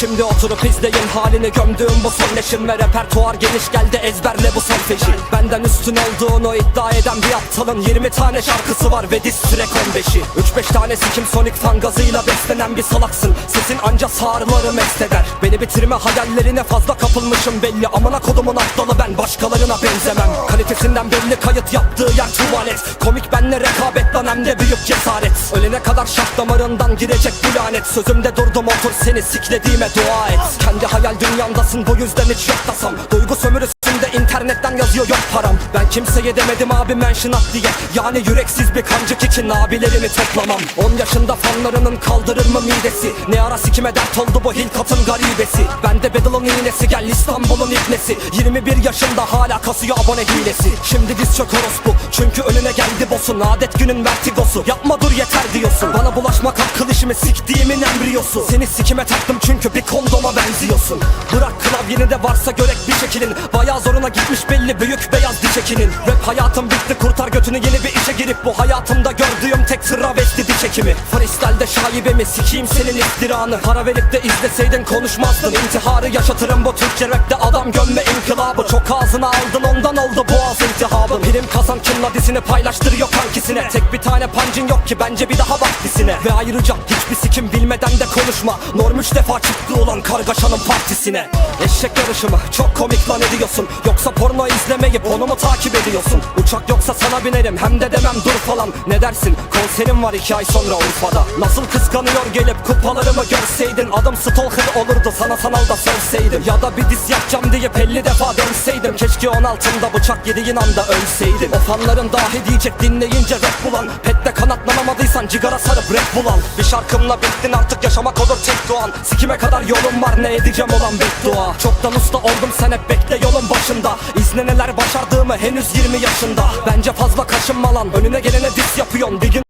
Şimdi oturup izleyin halini. Gömdüğüm bu son leşim Ve repertuar geniş geldi ezberle bu son feşi Benden üstün olduğunu iddia eden bir aptalın 20 tane şarkısı var ve diss track 15'i 3-5 tane sikim Sonic fan gazıyla beslenen bir salaksın. Sesin anca sağrıları mest eder. Beni bitirme hayallerine fazla kapılmışım belli. Amına kodumun aptalı ben başkalarına benzemem. Kalitesinden belli kayıt yaptığı yer tuvalet. Komik benle rekabet lan hem de büyük cesaret. Ölene kadar şah damarından girecek bu lanet. Sözümde durdum otur seni siklediğime dua et. Kendi hayal dünyandasın bu yüzden hiç yok Duygu sömürüsünde internetten yazıyor yok Ben kimseye demedim abi mention at diye. Yani yüreksiz bir kancık için abilerimi toplamam. 10 yaşında fanlarının kaldırır mı midesi. Ne ara sikime dert oldu bu hilkatın garibesi. Bende Beddle'ın iğnesi gel İstanbul'un ibnesi 21 yaşında hala kasıyor abone hilesi. Şimdi biz çok orospu çünkü önüne geldi boss'un Adet günün vertigosu. Yapma dur yeter diyorsun. Bana bulaşmak akıl işimi siktiğimin embriyosu. Seni sikime taktım çünkü bir kondoma benziyorsun. Bırak klavyeni de varsa görek bir şekilin. Bayağı zoruna gitmiş belli büyük beyaz diş ekinin Rap hayatım bitti kurtar götünü. Yeni bir işe girip Bu hayatımda gördüğüm tek travesti diş ekimi Freestyle'de şaibemi sikeyim senin iftiranı. Para verip de izleseydin konuşmazdın. İntiharı yaşatırım bu Türkçe rapte. Adam gömme inkılabı. Çok ağzına aldın ondan oldu Prim kazan kimla dizini paylaştırıyor kankisine. Tek bir tane pancın yok ki bence bir daha bak dizine Ve ayrıca hiçbir sikim bilmeden de konuşma. Norm üç defa çıktı ulan kargaşanın partisine. Eşek yarışımı çok komik lan ediyorsun. Yoksa porno izlemeyip onu mu takip ediyorsun? Uçak yoksa sana binerim hem de demem dur falan. Ne dersin? Konserim var iki ay sonra Urfa'da. Nasıl kıskanıyor gelip kupalarımı görseydin? Adım stalker olurdu sana sanal da sövseydim Ya da bir diz yapacağım diye 50 defa dönseydim. Keşke 16'ımda bıçak yediğin anda ölseydim O fanların dahi diyecek dinleyince rap bulan. Pette kanatlanamadıysan cigara sarıp rap bulan. Bir şarkımla bittin artık yaşamak olur tek doğan. Sikime kadar yolum var ne edeceğim olan beddua Çoktan usta oldum sen hep bekle yolun başında. İzle neler başardığımı henüz 20 yaşında. Bence fazla kaşınma lan. Önüne gelene diss yapıyorsun Bir gün